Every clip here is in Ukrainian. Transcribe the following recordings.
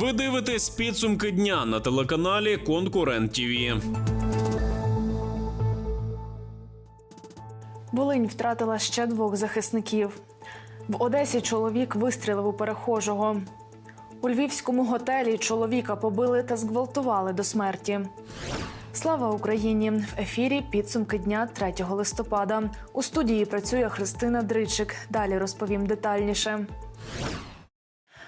Ви дивитесь підсумки дня на телеканалі Конкурент ТІВІ. Волинь втратила ще двох захисників. В Одесі чоловік вистрілив у перехожого. У львівському готелі чоловіка побили та зґвалтували до смерті. Слава Україні! В ефірі підсумки дня 3 листопада. У студії працює Христина Дричик. Далі розповім детальніше.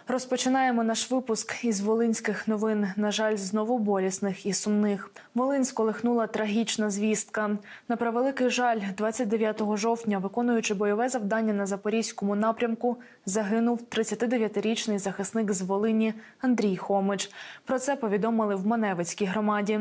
Розпочинаємо наш випуск із волинських новин. На жаль, знову болісних і сумних. Волинь сколихнула трагічна звістка. На превеликий жаль, 29 жовтня, виконуючи бойове завдання на запорізькому напрямку, загинув 39-річний захисник з Волині Андрій Хомич. Про це повідомили в Маневицькій громаді.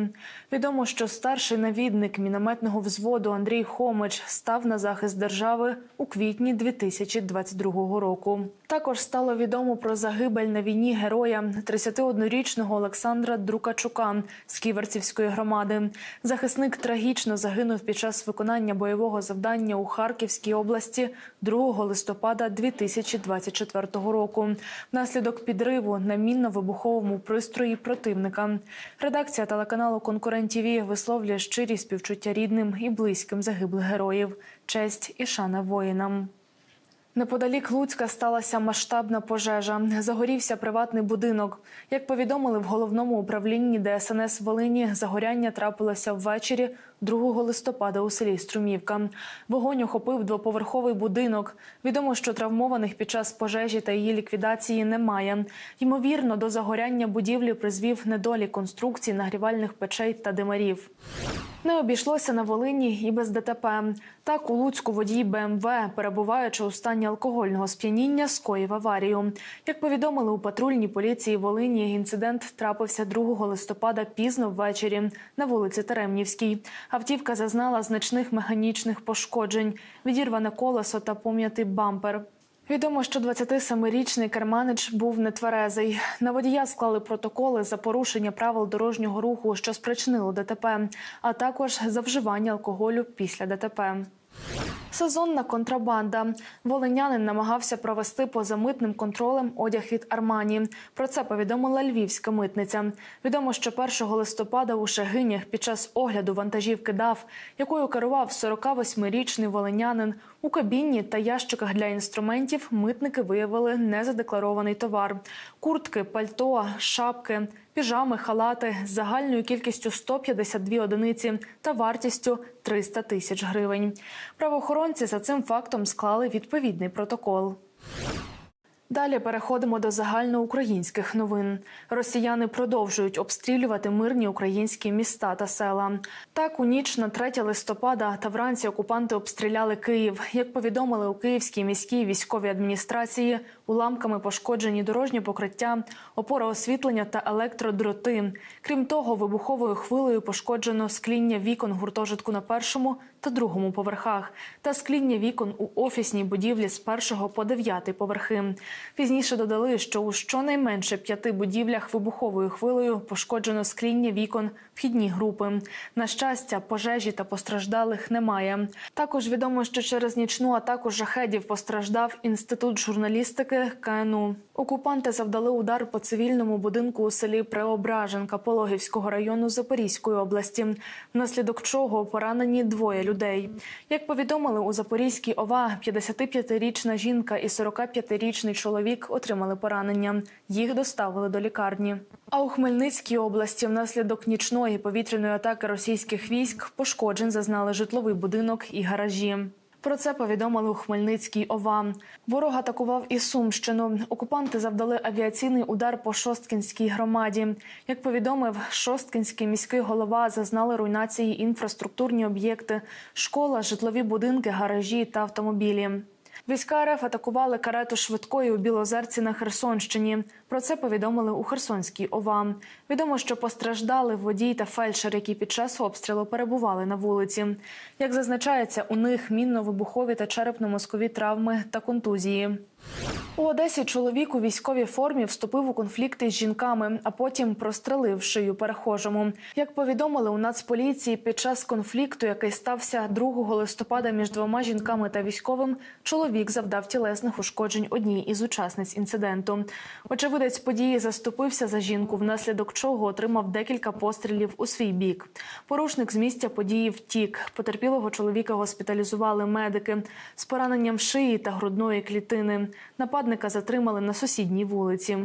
Відомо, що старший навідник мінометного взводу Андрій Хомич став на захист держави у квітні 2022 року. Також стало відомо про загибель на війні героя 31-річного Олександра Друкачука з Ківерцівської громади. Захисник трагічно загинув під час виконання бойового завдання у Харківській області 2 листопада 2024 року. Внаслідок підриву на мінно-вибуховому пристрої противника. Редакція телеканалу Конкурент ТІВІ висловлює щирі співчуття рідним і близьким загиблих героїв. Честь і шана воїнам. Неподалік Луцька сталася масштабна пожежа. Загорівся приватний будинок. Як повідомили в головному управлінні ДСНС Волині, загоряння трапилося ввечері 2 листопада у селі Струмівка. Вогонь охопив двоповерховий будинок. Відомо, що травмованих під час пожежі та її ліквідації немає. Ймовірно, до загоряння будівлі призвів недолік конструкцій нагрівальних печей та димарів. Не обійшлося на Волині і без ДТП. Так у Луцьку водій БМВ, перебуваючи у стані алкогольного сп'яніння, скоїв аварію. Як повідомили у патрульній поліції Волині, інцидент трапився 2 листопада пізно ввечері на вулиці Теремнівській. Автівка зазнала значних механічних пошкоджень, відірване колесо та пом'ятий бампер. Відомо, що 27-річний керманич був нетверезий. На водія склали протоколи за порушення правил дорожнього руху, що спричинило ДТП, а також за вживання алкоголю після ДТП. Сезонна контрабанда. Волинянин намагався провести поза митним контролем одяг від Армані. Про це повідомила львівська митниця. Відомо, що 1 листопада у Шегинях під час огляду вантажівки ДАВ, якою керував 48-річний волинянин, у кабіні та ящиках для інструментів митники виявили незадекларований товар: куртки, пальто, шапки. Піжами, халати з загальною кількістю 152 одиниці та вартістю 300 тисяч гривень. Правоохоронці за цим фактом склали відповідний протокол. Далі переходимо до загальноукраїнських новин. Росіяни продовжують обстрілювати мирні українські міста та села. Так, у ніч на 3 листопада та вранці окупанти обстріляли Київ. Як повідомили у Київській міській військовій адміністрації, уламками пошкоджені дорожні покриття, опора освітлення та електродроти. Крім того, вибуховою хвилею пошкоджено скління вікон гуртожитку на першому та другому поверхах та скління вікон у офісній будівлі з першого по дев'ятий поверхи. Пізніше додали, що у щонайменше п'яти будівлях вибуховою хвилею пошкоджено скління вікон вхідні групи. На щастя, пожежі та постраждалих немає. Також відомо, що через нічну атаку жахедів постраждав інститут журналістики КНУ. Окупанти завдали удар по цивільному будинку у селі Преображенка Пологівського району Запорізької області, внаслідок чого поранені двоє людей. Як повідомили у Запорізькій ОВА, 55-річна жінка і 45-річний чоловік отримали поранення. Їх доставили до лікарні. А у Хмельницькій області внаслідок нічної повітряної атаки російських військ пошкоджень зазнали житловий будинок і гаражі. Про це повідомили у Хмельницькій ОВА. Ворог атакував і Сумщину. Окупанти завдали авіаційний удар по Шосткінській громаді. Як повідомив Шосткінський міський голова, зазнали руйнації інфраструктурні об'єкти, школа, житлові будинки, гаражі та автомобілі. Війська РФ атакували карету швидкої у Білозерці на Херсонщині. Про це повідомили у Херсонській ОВА. Відомо, що постраждали водій та фельдшер, які під час обстрілу перебували на вулиці. Як зазначається, у них мінно-вибухові та черепно-мозкові травми та контузії. У Одесі чоловік у військовій формі вступив у конфлікти з жінками, а потім прострелив шию перехожому. Як повідомили у Нацполіції, під час конфлікту, який стався 2 листопада між двома жінками та військовим, чоловік чоловік завдав тілесних ушкоджень одній із учасниць інциденту. Очевидець події заступився за жінку, внаслідок чого отримав декілька пострілів у свій бік. Порушник з місця події втік. Потерпілого чоловіка госпіталізували медики з пораненням шиї та грудної клітини. Нападника затримали на сусідній вулиці.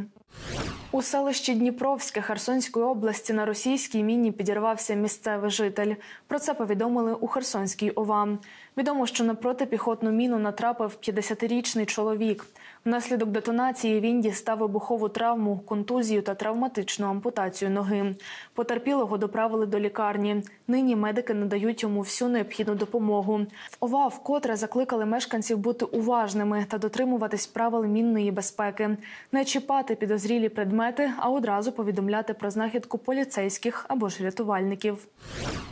У селищі Дніпровське Херсонської області на російській міні підірвався місцевий житель. Про це повідомили у Херсонській ОВА. Відомо, що на протипіхотну міну натрапив 50-річний чоловік. Внаслідок детонації він дістав вибухову травму, контузію та травматичну ампутацію ноги. Потерпілого доправили до лікарні. Нині медики надають йому всю необхідну допомогу. ОВА вкотре закликали мешканців бути уважними та дотримуватись правил мінної безпеки, не чіпати підозрілі предмети, а одразу повідомляти про знахідку поліцейських або ж рятувальників.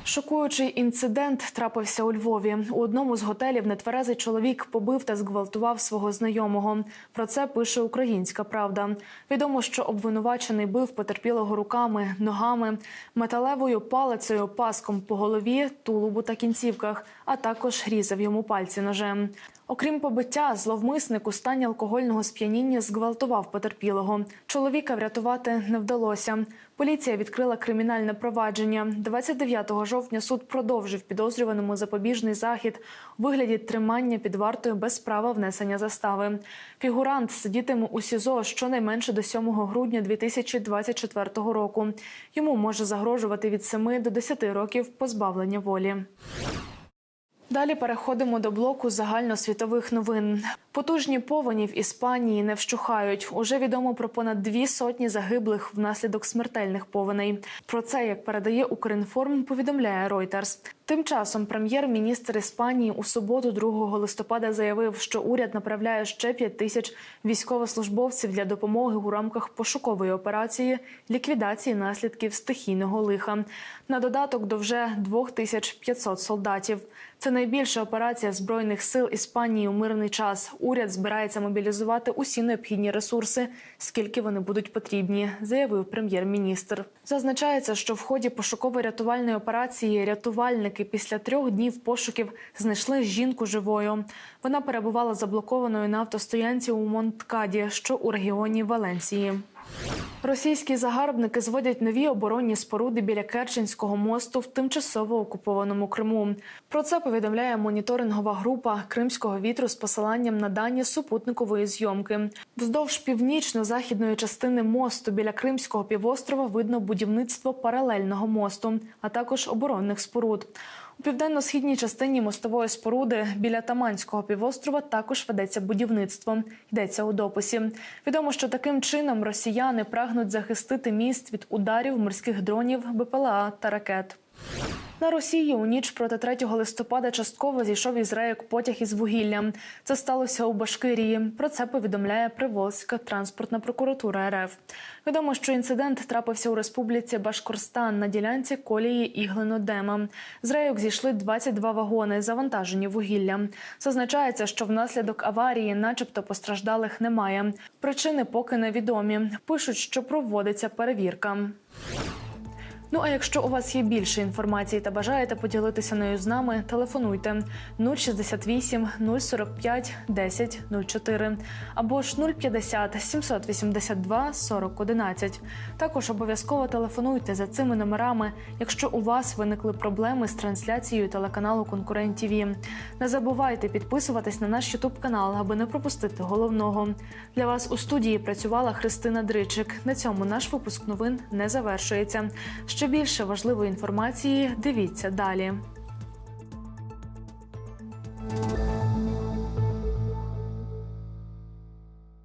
Шокуючий інцидент трапився у Львові. У одному з готелів нетверезий чоловік побив та зґвалтував свого знайомого. Про це пише Українська Правда. Відомо, що обвинувачений бив потерпілого руками, ногами, металевою палицею, паском по голові, тулубу та кінцівках, а також різав йому пальці ножем. Окрім побиття, зловмисник у стані алкогольного сп'яніння зґвалтував потерпілого. Чоловіка врятувати не вдалося. Поліція відкрила кримінальне провадження. 29 жовтня суд продовжив підозрюваному запобіжний захід у вигляді тримання під вартою без права внесення застави. Фігурант сидітиме у СІЗО щонайменше до 7 грудня 2024 року. Йому може загрожувати від 7 до 10 років позбавлення волі. Далі переходимо до блоку загальносвітових новин. Потужні повені в Іспанії не вщухають. Уже відомо про понад дві сотні загиблих внаслідок смертельних повеней. Про це, як передає Укрінформ, повідомляє Reuters. Тим часом прем'єр-міністр Іспанії у суботу, 2 листопада, заявив, що уряд направляє ще 5 тисяч військовослужбовців для допомоги у рамках пошукової операції ліквідації наслідків стихійного лиха. На додаток до вже 2500 солдатів. Це найбільша операція збройних сил Іспанії у мирний час. Уряд збирається мобілізувати усі необхідні ресурси, скільки вони будуть потрібні, заявив прем'єр-міністр. Зазначається, що в ході пошуково-рятувальної операції рятувальники після трьох днів пошуків знайшли жінку живою. Вона перебувала заблокованою на автостоянці у Монткаді, що у регіоні Валенції. Російські загарбники зводять нові оборонні споруди біля Керченського мосту в тимчасово окупованому Криму. Про це повідомляє моніторингова група Кримського вітру з посиланням на дані супутникової зйомки. Вздовж північно-західної частини мосту біля Кримського півострова видно будівництво паралельного мосту, а також оборонних споруд. У південно-східній частині мостової споруди біля Таманського півострова також ведеться будівництво. Йдеться у дописі. Відомо, що таким чином росіяни прагнуть захистити міст від ударів морських дронів, БПЛА та ракет. На Росії у ніч проти 3 листопада частково зійшов із рейок потяг із вугіллям. Це сталося у Башкирії. Про це повідомляє Приволзька транспортна прокуратура РФ. Відомо, що інцидент трапився у республіці Башкорстан на ділянці колії Іглино-Дема. З рейок зійшли 22 вагони, завантажені вугіллям. Зазначається, що внаслідок аварії, начебто, постраждалих немає. Причини поки невідомі. Пишуть, що проводиться перевірка. Ну а якщо у вас є більше інформації та бажаєте поділитися нею з нами, телефонуйте 068 045 10 04 або ж 050 782 40 11. Також обов'язково телефонуйте за цими номерами, якщо у вас виникли проблеми з трансляцією телеканалу Конкурент ТІВІ. Не забувайте підписуватись на наш Ютуб канал, аби не пропустити головного. Для вас у студії працювала Христина Дричик. На цьому наш випуск новин не завершується. Ще більше важливої інформації дивіться далі.